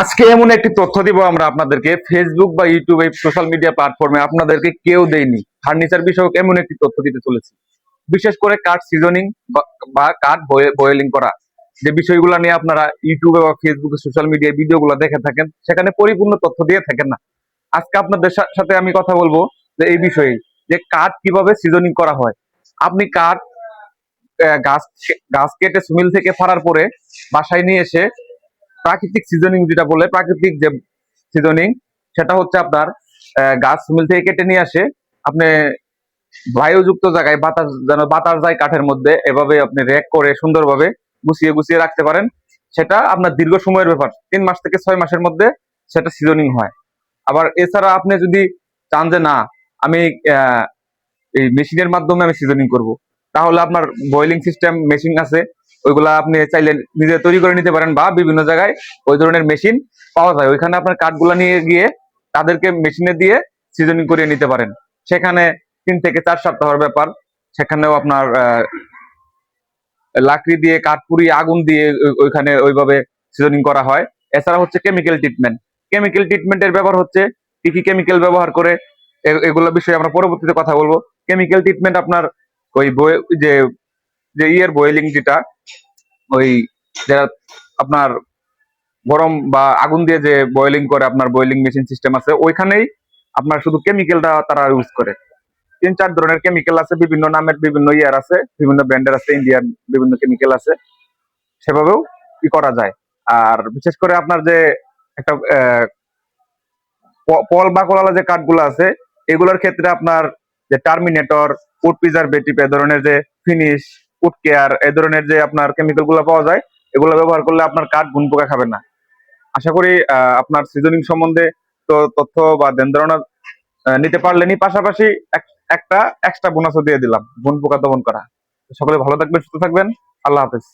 আজকে এমন একটি তথ্য দিব আমরা আপনাদেরকে। ফেসবুক বা ইউটিউব এই সোশ্যাল মিডিয়া প্ল্যাটফর্মে আপনাদেরকে কেউ দেয়নি। ফার্নিচার বিষয়ক এমন একটি তথ্য দিতে চলেছি। বিশেষ করে কাঠ সিজনিং বা কাঠ বয়েলিং করা। যে বিষয়গুলো নিয়ে আপনারা ইউটিউবে বা ফেসবুকে সোশ্যাল মিডিয়ায় ভিডিওগুলো দেখে থাকেন, সেখানে পরিপূর্ণ তথ্য দিয়ে থাকেন না। আজকে আপনাদের সাথে আমি কথা বলব যে এই বিষয়ে, যে কাঠ কীভাবে সিজনিং করা হয়। আপনি কাঠ গাছ গাছ কেটে সুমিল থেকে ফাড়ার পরে বাসায় নিয়ে এসে প্রাকৃতিক সিজনিং যেটা বলে, প্রাকৃতিক যে সিজনিং সেটা হচ্ছে আপনার গাছ মিল থেকে কেটে নিয়ে আসে। আপনি বায়ুযুক্ত জায়গায় বাতাস যেন বাতাস যায় কাঠের মধ্যে, এভাবে আপনি র্যাক করে সুন্দরভাবে গুছিয়ে গুছিয়ে রাখতে পারেন। সেটা আপনার দীর্ঘ সময়ের ব্যাপার, তিন মাস থেকে ছয় মাসের মধ্যে সেটা সিজনিং হয়। আবার এছাড়া আপনি যদি চান যে না, আমি এই মেশিনের মাধ্যমে আমি সিজনিং করব, তাহলে আপনার বয়েলিং সিস্টেম মেশিন আছে। ওইগুলা আপনি চাইলে নিজে তৈরি করে নিতে পারেন বা বিভিন্ন জায়গায় ওই ধরনের মেশিন পাওয়া যায়। ওইখানে আপনার কাঠগুলা নিয়ে গিয়ে তাদেরকে মেশিনে দিয়ে সিজনিং করিয়ে নিতে পারেন। সেখানে তিন থেকে চার সপ্তাহের ব্যাপার। সেখানেও আপনার লাকড়ি দিয়ে কাঠ পুড়িয়ে আগুন দিয়ে ওইখানে ওইভাবে সিজনিং করা হয়। এছাড়া হচ্ছে কেমিক্যাল ট্রিটমেন্ট কেমিক্যাল ট্রিটমেন্টের ব্যবহার হচ্ছে কি কি কেমিক্যাল ব্যবহার করে এগুলো বিষয়ে আমরা পরবর্তীতে কথা বলব। কেমিক্যাল ট্রিটমেন্ট আপনার ওই যে যে ইয়ের বয়েলিং যেটা, ওই যেটা আপনার গরম বা আগুন দিয়ে যে বয়েলিং করে আপনার বয়েলিং মেশিন সিস্টেম আছে, ওইখানেই আপনার শুধু কেমিক্যালটা তারা ইউজ করে। তিন চার ধরনের কেমিক্যাল আছে, বিভিন্ন নামের বিভিন্ন ইয়ার আছে, বিভিন্ন ব্র্যান্ডের আছে ইন্ডিয়ান বিভিন্ন কেমিক্যাল আছে। সেভাবেও কি করা যায়। আর বিশেষ করে আপনার যে একটা পল বা কলালা যে কাঠগুলো আছে, এগুলোর ক্ষেত্রে আপনার যে টার্মিনেটর ফুড প্রিজারভেটিভ এ ধরনের যে ফিনিশ ফুড কেয়ার এই ধরনের যে আপনার কেমিক্যালগুলো পাওয়া যায়, এগুলো ব্যবহার করলে আপনার কাঠ গুণ পোকা খাবে না। আশা করি আপনার সিজনিং সম্বন্ধে তো তথ্য বা দেন ধারণা নিতে পারলেনি। পাশাপাশি একটা এক্সট্রা বোনাসও দিয়ে দিলাম গুণ পোকা দমন করা। সকলে ভালো থাকবেন, সুস্থ থাকবেন। আল্লাহ হাফেজ।